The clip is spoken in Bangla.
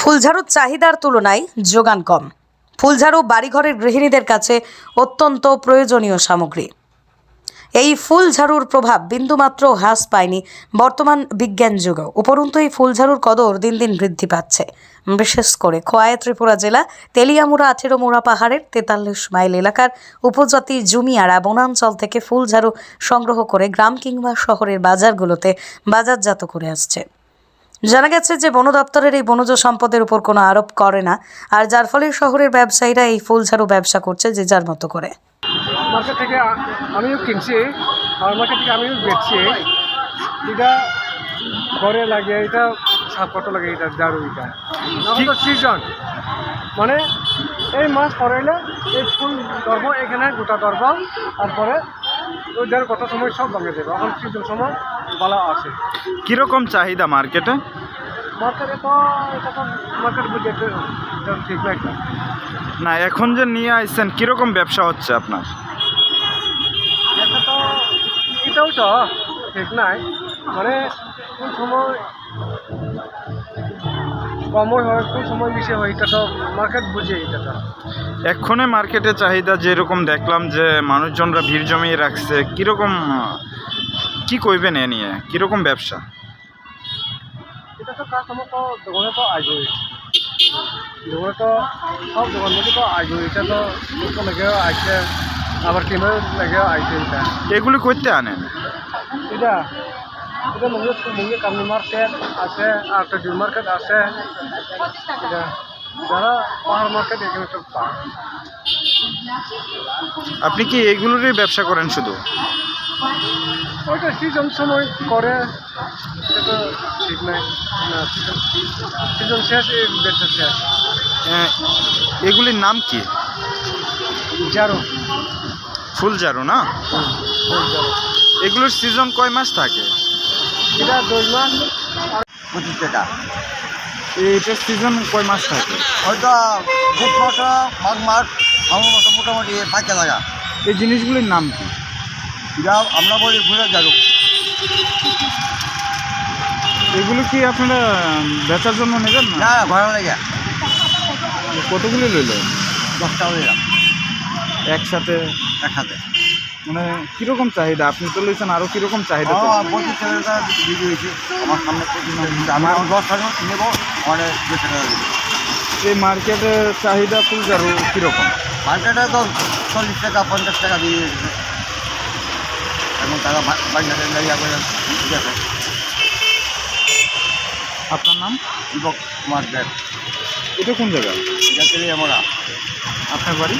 ফুলঝাড়ুর চাহিদার তুলনায় যোগান কম। ফুলঝাড়ু বাড়িঘরের গৃহিণীদের কাছে অত্যন্ত প্রয়োজনীয় সামগ্রী। এই ফুলঝাড়ুর প্রভাব বিন্দুমাত্র হ্রাস পায়নি বর্তমান বিজ্ঞান যুগেও। উপরন্তু এই ফুলঝাড়ুর কদর দিন দিন বৃদ্ধি পাচ্ছে। বিশেষ করে খোয়াই, ত্রিপুরা জেলা, তেলিয়ামুড়া আঠেরো মোড়া পাহাড়ের তেতাল্লিশ মাইল এলাকার উপজাতি জুমিয়ারা বনাঞ্চল থেকে ফুলঝাড়ু সংগ্রহ করে গ্রাম কিংবা শহরের বাজারগুলোতে বাজারজাত করে আসছে। জানা গেছে যে বন দপ্তরের এই বনজ সম্পদের উপর কোনো আরোপ করে না আর যার ফলে শহরের ব্যবসায়ীরা এই ফুলঝাড়ু ব্যবসা করছে যে যার মতো করে। মার্কেট থেকে আমিও কিনছি আর মার্কেট থেকে আমিও বেচছি। এটা ঘরে লাগে এটা কত লাগে এটা দারু এটা। সিজন মানে এই মাছ পড়াইলে এই ফুল ধরবো এখানে গোটা ধরবো তারপরে ওই যার কত সময় সব ভাঙে দেবে এখন সিজন সময় ভালো আছে। কীরকম চাহিদা মার্কেটে? মার্কেটে তো এখন তো মার্কেট বুঝে ঠিক নাই। না এখন যে নিয়ে আসছেন কীরকম ব্যবসা হচ্ছে আপনার? এটা তো এটাও তো ঠিক নাই। মানে কোন সময় কমই হয় কোন সময় বেশি হয় এটা তো মার্কেট বুঝে এটা তো। এক্ষণে মার্কেটে চাহিদা যেরকম দেখলাম যে মানুষজনরা ভিড় জমিয়ে রাখছে কীরকম কি কইবেন এ নিয়ে? কীরকম ব্যবসা? এটা তো কাস্টমার তো দোকানে তো আসবে। দোকানে তো সব দোকান থেকে তো আসবে এটা তো লেগেও আসছে আবার কেনার লেগেও আসছে এটা। এগুলি করতে আনেন? এটা এটা মুঙ্গে মুঙ্গে কামনি মার্কেট আছে আর একটা ডিউ মার্কেট আছে। এটা যারা পাহাড় মার্কেট এখানে সব পায় আপনি কি এগুলোরই ব্যবসা করেন শুধু? ওইটা সিজন সময় করে এটা তো ঠিক নাই সিজন শেষ এই বেচা শেষ এগুলির নাম কি? জারো। ফুল জারু না এগুলোর সিজন কয় মাস থাকে? এটা দুই মাস। পঁচিশ টাকা। এটার সিজন কয় মাস থাকে হয়তো ফুট মাসা মাঘ মাস আমার মতো মোটামুটি পাঁচটা লাগা এই জিনিসগুলির নাম কি? যা আমরা বলি ঘুরে যাব এগুলো কি আপনারা বেচার জন্য নেবেন না? ঘরে লেগে কতগুলি লইল? দশটা হয়ে একসাথে? একসাথে। মানে কীরকম চাহিদা? আপনি তো লইছেন আরও কীরকম চাহিদা? আমার পঁচিশ টাকা বিক্রি হয়েছে। আমার সামনে আমি এখন দশ টাকা নেব মানে দুশো টাকা এই মার্কেটের চাহিদা ফুল জারু কীরকম? মার্কেটে তো চল্লিশ টাকা পঞ্চাশ টাকা দিয়ে দিয়েছে। এখন টাকা বাজারে লাগিয়ে আপনার নাম? দীপক কুমার দেব। এটা কোন জায়গা? এটা আমরা আপনার বাড়ি?